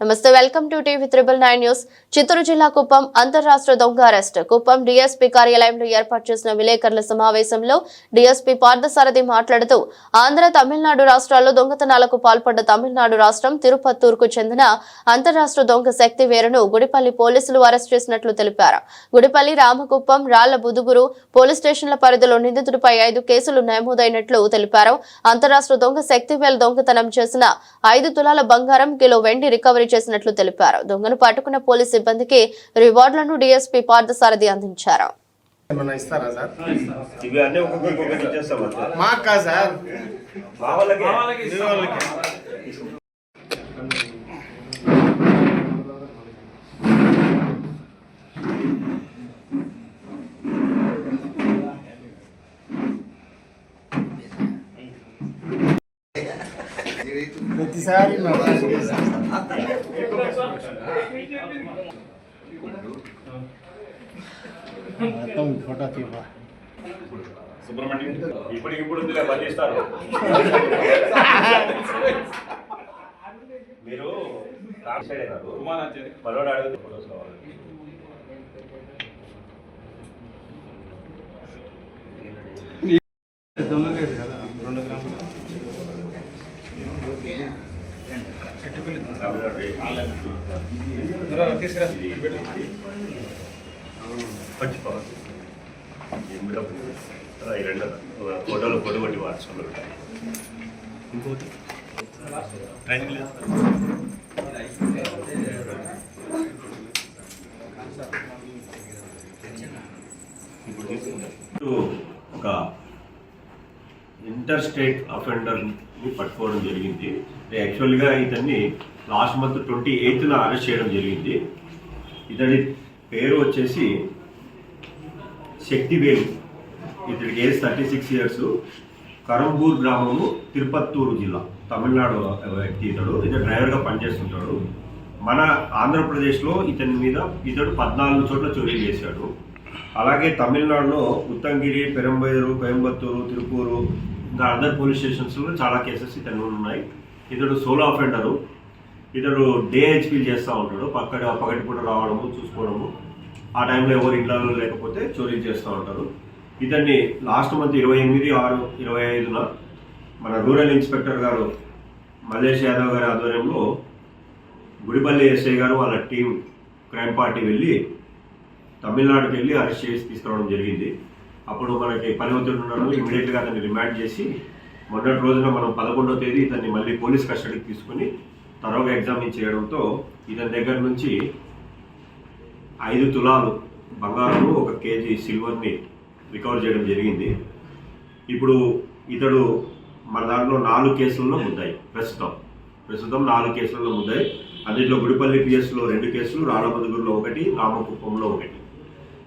నమస్తే welcome to TV triple nine news. Chittoor జిల్లా కుప్పం అంతరాష్ట్ర దొంగ అరెస్ట్. కుప్పం డీఎస్పీ కార్యాలయంలో ఏర్పాటు చేసిన విలేకరుల సమావేశంలో డీఎస్పీ పార్థసారథి మాట్లాడుతూ ఆంధ్ర తమిళనాడు రాష్ట్రాల్లో దొంగతనాలకు పాల్పడ్డ తమిళనాడు రాష్ట్రం తిరుపత్తూరుకు చెందిన అంతరాష్ట్ర దొంగ శక్తి వేరును గుడిపల్లి పోలీసులు అరెస్ట్ చేసినట్లు తెలిపారు. గుడిపల్లి రామకుప్పం రాళ్ళ బుదుగురు పోలీస్ స్టేషన్ల పరిధిలో నిందితుడిపై ఐదు కేసులు నమోదైనట్లు తెలిపారు. అంతరాష్ట్ర దొంగ శక్తివేల్ దొంగతనం చేసిన ఐదు తులాల బంగారం కిలో వెండి రికవరీ చేసినట్లు తెలిపారు. దొంగను పట్టుకున్న పోలీస్ సిబ్బందికి రివార్డులను డీఎస్పీ పార్థసారథి అందించారు. మాకు సార్? మా వాళ్ళకి మీ వాళ్ళకి ప్రతిసారి మొత్తం ఫోటో తీవా సుబ్రహ్మణ్యం మీరు రెండు గ్రాములు పచ్చిపోవాలి ఈ రెండు ఫోటోలు ఫోటో కొట్టి వాట్సాప్లో పెట్టాలి ఇంకోటి ట్రైనింగ్ ఇప్పుడు ఒక ఇంటర్ స్టేట్ అఫెండర్ని పట్టుకోవడం జరిగింది. యాక్చువల్గా ఇతన్ని లాస్ట్ మంత్ ట్వంటీ ఎయిత్న అరెస్ట్ చేయడం జరిగింది. ఇతడి పేరు వచ్చేసి శక్తివేలు ఇతడికి age thirty six years. Karambur గ్రామము తిరుపత్తూరు జిల్లా. తమిళనాడు వ్యక్తి ఇతడు. ఇతడు డ్రైవర్గా పనిచేస్తుంటాడు. మన ఆంధ్రప్రదేశ్లో ఇతని మీద ఇతడు పద్నాలుగు చోట్ల చోరీలు చేశాడు. అలాగే తమిళనాడులో ఉత్తంగిరి పెరంబైరు కోయంబత్తూరు తిరుపూరు ఇంకా అదర్ పోలీస్ స్టేషన్స్లో చాలా కేసెస్ ఇతను ఉన్నాయి. ఇతడు సోలో అఫెండరు ఇతడు డే హెచ్పీలు చేస్తూ ఉంటాడు. పక్కడ పగటిపూట రావడము చూసుకోవడము. ఆ టైంలో ఎవరు ఇళ్ళలో లేకపోతే చోరీలు చేస్తూ ఉంటారు. ఇతన్ని లాస్ట్ మంత్ ఇరవై ఎనిమిది ఆరు ఇరవై ఐదున మన రూరల్ ఇన్స్పెక్టర్ గారు మల్లేష్ యాదవ్ గారి ఆధ్వర్యంలో గుడిపల్లి ఎస్ఐ గారు వాళ్ళ టీం క్రైమ్ పార్టీ వెళ్ళి తమిళనాడుకి వెళ్ళి అరెస్ట్ చేసి తీసుకురావడం జరిగింది. అప్పుడు మనకి పని ఒత్తిడి ఉండడం ఇమీడియట్గా అతన్ని రిమాండ్ చేసి మొన్నటి రోజున మనం పదకొండవ తేదీ ఇతన్ని మళ్ళీ పోలీస్ కస్టడీకి తీసుకుని తరోగా ఎగ్జామిన్ చేయడంతో ఇతని దగ్గర నుంచి ఐదు తులాలు బంగారము ఒక కేజీ సిల్వర్ని రికవర్ చేయడం జరిగింది. ఇప్పుడు ఇతడు మన దాంట్లో నాలుగు కేసుల్లో ముద్దాయి ప్రస్తుతం. ప్రస్తుతం నాలుగు కేసుల్లో ముద్దాయి. అందులో గుడిపల్లి పిఎస్లో రెండు కేసులు రాణబదుగురులో ఒకటి రామకుప్పంలో ఒకటి.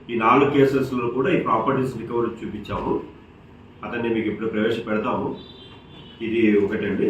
ఈ నాలుగు కేసెస్లో కూడా ఈ ప్రాపర్టీస్ రికవరీ చూపించాము. అతన్ని మీకు ఇప్పుడు ప్రవేశపెడతాము. ఇది ఒకటండి.